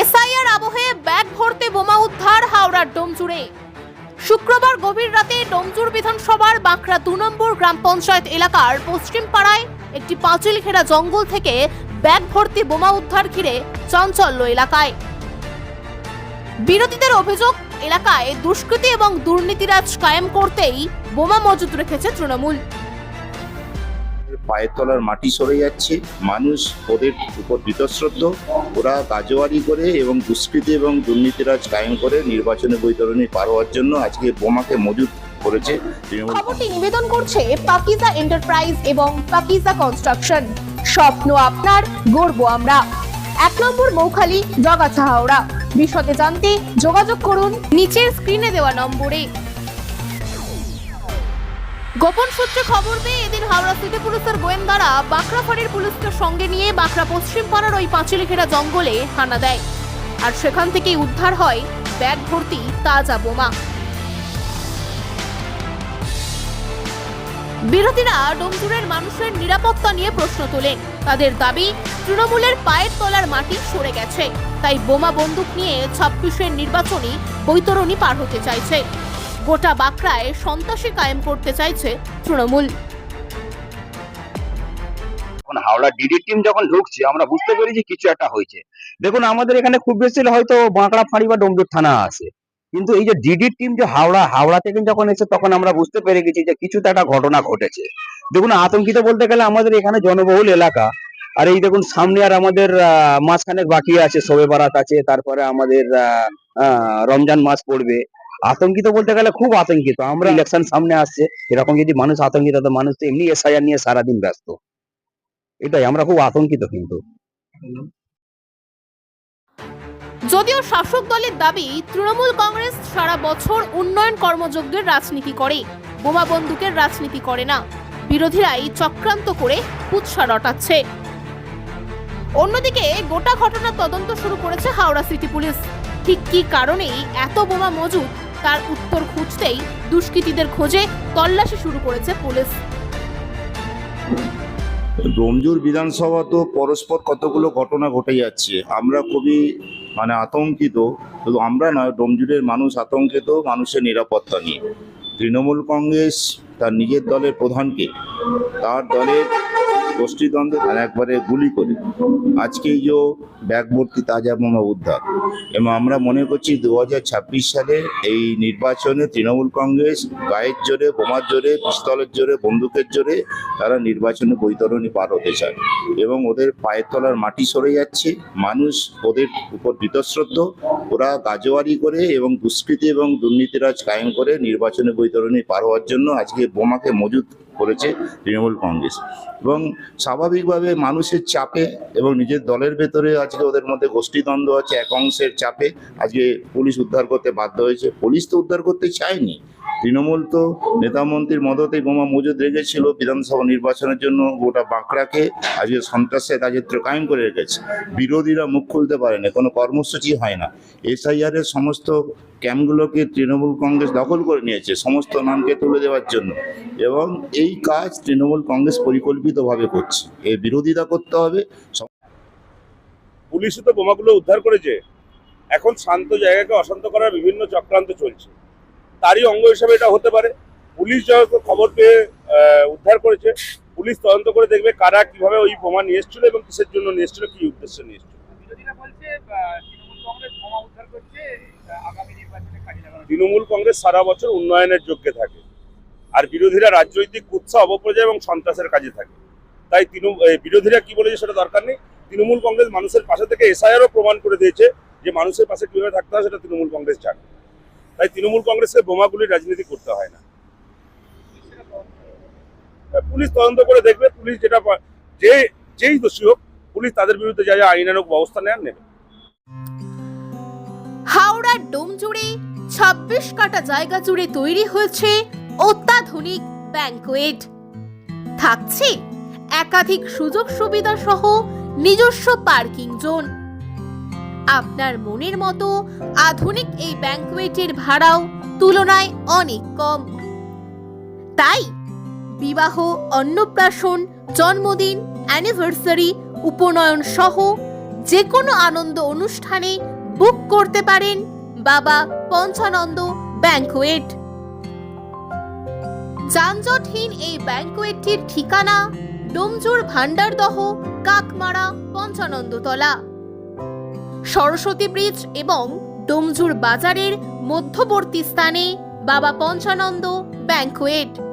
SIR আবহে bag ভর্তি বোমা উদ্ধার, হাওড়ার ডোমজুড়ে। শুক্রবার গভীর রাতে ডোমজুর বিধানসভার বাঁকড়া দু নম্বর গ্রাম পঞ্চায়েত এলাকার পশ্চিম পাড়ায় একটি পাঁচিল ঘেরা জঙ্গল থেকে ব্যাগ ভর্তি বোমা উদ্ধার ঘিরে চাঞ্চল্য এলাকায়। বিরোধীদের অভিযোগ, এলাকায় দুষ্কৃতী এবং দুর্নীতিরাজ কায়েম করতেই বোমা মজুত রেখেছে তৃণমূল। পায়ের তলার মাটি সরে যাচ্ছে। মানুষ ওদের উপর বীতশ্রদ্ধ। ওরা গাজোয়ারি করে এবং দুষ্কৃতি এবং দুর্নীতিরাজ কায়েম করে নির্বাচনী বৈতরণী পার হওয়ার জন্য আজকে বোমাকে মজুত করেছে খবরটি নিবেদন করছে পাকিজা এন্টারপ্রাইজ এবং পাকিজা কনস্ট্রাকশন স্বপ্ন আপনার গর্ব আমরা। এক নম্বর মৌখালি জগাছা হাওড়া বিশদে জানতে যোগাযোগ করুন নিচের স্ক্রিনে দেওয়া নম্বরে। গোপন সূত্রে খবর পেয়ে এদিন হাওড়া সিটি পুলিশের গোয়েন্দারা বাঁকড়া ফাঁড়ির পুলিশকে সঙ্গে নিয়ে বাঁকড়া পশ্চিম পাড়ার ওই পাঁচিলে ঘেরা জঙ্গলে হানা দেয়। আর সেখান থেকেই উদ্ধার হয় ব্যাগ ভর্তি তাজা বোমা। বিরোধীরা ডোমজুরের মানুষের নিরাপত্তা নিয়ে প্রশ্ন তোলেন। তাদের দাবি, তৃণমূলের পায়ের তলার মাটি সরে গেছে। তাই বোমা বন্দুক নিয়ে ছাব্বিশের নির্বাচনী বৈতরণী পার হতে চাইছে। গোটা বাঁকড়ায় সন্ত্রাসী কায়েম করতে চাইছে তৃণমূল। হাওড়া ডিডি টিম যখন ঢুকছে, আমরা বুঝতে কিছু একটা হয়েছে। দেখুন, আমাদের এখানে খুব বেশি হয়তো বাঁকড়া ফাঁড়ি বা থানা আছে। কিন্তু এই যে ডিডি টিম যে হাওড়া হাওড়া থেকে যখন এসে তখন আমরা বুঝতে পেরে গেছি যে কিছু তো একটা ঘটনা ঘটেছে। দেখুন, আতঙ্কিত বলতে গেলে আমাদের এখানে জনবহুল এলাকা। আর এই দেখুন, সামনে আর আমাদের মাসখানেক বাকি আছে, শবে বারাত আছে, তারপরে আমাদের রমজান মাস পড়বে। আতঙ্কিত বলতে গেলে খুব আতঙ্কিত। আমরা ইলেকশন সামনে আসছে, এরকম যদি মানুষ আতঙ্কিত, তো মানুষ তো এমনি এসআইআর নিয়ে সারাদিন ব্যস্ত। এটাই, আমরা খুব আতঙ্কিত কিন্তু। যদিও শাসক দলের দাবি, তৃণমূল কংগ্রেস সারা বছর উন্নয়ন কর্মযজ্ঞের রাজনীতি করে, বোমা বন্দুকের রাজনীতি করে না। বিরোধীরাই চক্রান্ত করে কুৎসা রটাচ্ছে। অন্যদিকে গোটা ঘটনার তদন্ত শুরু করেছে হাওড়া সিটি পুলিশ। ঠিক কি কারণেই এত বোমা মজুদ তার উত্তর খুঁজতেই দুষ্কৃতীদের খোঁজে তল্লাশি শুরু করেছে পুলিশ। ডোমজুর বিধানসভা তো পরস্পর কতগুলো ঘটনা ঘটে যাচ্ছে, আমরা খুবই মানে আতঙ্কিত, শুধু আমরা নয় ডোমজুরের মানুষ আতঙ্কিত, মানুষের নিরাপত্তা নিয়ে। তৃণমূল কংগ্রেস তার নিজের দলের প্রধানকে, তার দলের গোষ্ঠীদ্বন্দ্বে তার একবারে গুলি করে। আজকে যে ব্যাগ ভর্তি তাজা বোমা উদ্ধার। এবং আমরা মনে করছি দু হাজার ছাব্বিশ সালে এই নির্বাচনে তৃণমূল কংগ্রেস গায়ের জোরে, বোমার জোরে, পিস্তলের জোরে, বন্দুকের জোরে তারা নির্বাচনে বৈতরণী পার হতে চায়। এবং ওদের পায়ের তলার মাটি সরে যাচ্ছে। মানুষ ওদের উপর বিতশ্রদ্ধ ওরা গাজোয়ারি করে এবং দুষ্কৃতি এবং দুর্নীতিরাজ কায়েম করে নির্বাচনে বৈতরণী পার হওয়ার জন্য আজকে বোমাকে মজুত করেছে তৃণমূল কংগ্রেস। এবং স্বাভাবিকভাবে মানুষের চাপে এবং নিজের দলের ভেতরে আজকে ওদের মধ্যে গোষ্ঠীদ্বন্দ্ব আছে, এক অংশের চাপে আজকে পুলিশ উদ্ধার করতে বাধ্য হয়েছে। পুলিশ তো উদ্ধার করতে চায়নি। তৃণমূল তো নেতামন্ত্রীর মদতেই বোমা মজুদ রেখেছিল বিধানসভা নির্বাচনের জন্য গোটা বাঁকড়াকে। আজকে সন্ত্রাসের রাজত্ব কায়েম করে রেখেছে। বিরোধীরা মুখ খুলতে পারেনি, কোনো কর্মসূচি হয় না। এসআইআর এর সমস্ত ক্যাম্পগুলোকে তৃণমূল কংগ্রেস দখল করে নিয়েছে সমস্ত নামকে তুলে দেওয়ার জন্য। এবং এই কাজ তৃণমূল কংগ্রেস পরিকল্পিতভাবে করছে। এর বিরোধিতা করতে হবে। পুলিশই তো বোমাগুলো উদ্ধার করেছে। এখন শান্ত জায়গাকে অশান্ত করার বিভিন্ন চক্রান্ত চলছে। তারই অঙ্গ হিসাবে এটা হতে পারে। পুলিশ যখন খবর পেয়ে উদ্ধার করেছে। পুলিশ তদন্ত করে দেখবে কারা কীভাবে ওই বোমা নিয়ে এসেছিল এবং কিসের জন্য নিয়ে এসেছিল কি উদ্দেশ্যে নিয়ে এসেছিল। তৃণমূল কংগ্রেস সারা বছর উন্নয়নের যোগ্যে থাকে। আর বিরোধীরা রাজনৈতিক কুৎসা অপপ্রচার এবং সন্ত্রাসের কাজে থাকে। তাই তৃণমূল বিরোধীরা কি বলেছে সেটা দরকার নেই। তৃণমূল কংগ্রেস মানুষের পাশে থেকে এসআইআরও প্রমাণ করে দিয়েছে যে মানুষের পাশে কীভাবে থাকতে হয় সেটা তৃণমূল কংগ্রেস জানে। তাই তৃণমূল কংগ্রেসকে বোমাগুলির রাজনীতি করতে হয় না। পুলিশ তদন্ত করে দেখবে, পুলিশ যেটা যে, যেই দোষী হোক, পুলিশ তাদের বিরুদ্ধে যা যা আইনানুগ ব্যবস্থা নেন নেবে। হাওড়ার ডোম জুড়ে ছাব্বিশ কাটা জায়গা জুড়ে তৈরি হয়েছে অত্যাধুনিক ব্যাংকুয়েট থাকছে একাধিক সুযোগ সুবিধা সহ নিজস্ব পার্কিং জোন। আপনার মনের মতো আধুনিক এই ব্যাংকোয়েটের ভাড়াও তুলনায় অনেক কম। তাই বিবাহ, অন্নপ্রাশন, জন্মদিন, অ্যানিভার্সারি, উপনয়ন সহ যে কোনো আনন্দ অনুষ্ঠানে বুক করতে পারেন বাবা পঞ্চানন্দ ব্যাংকুয়েট। যানজটহীন এই ব্যাংকুয়েটটির ঠিকানা ডোমজুর ভান্ডারদহ কাকমারা, পঞ্চানন্দতলা। সরস্বতী ব্রিজ এবং ডোমজুর বাজারের মধ্যবর্তী স্থানে বাবা পঞ্চানন্দ ব্যাংকোয়েট।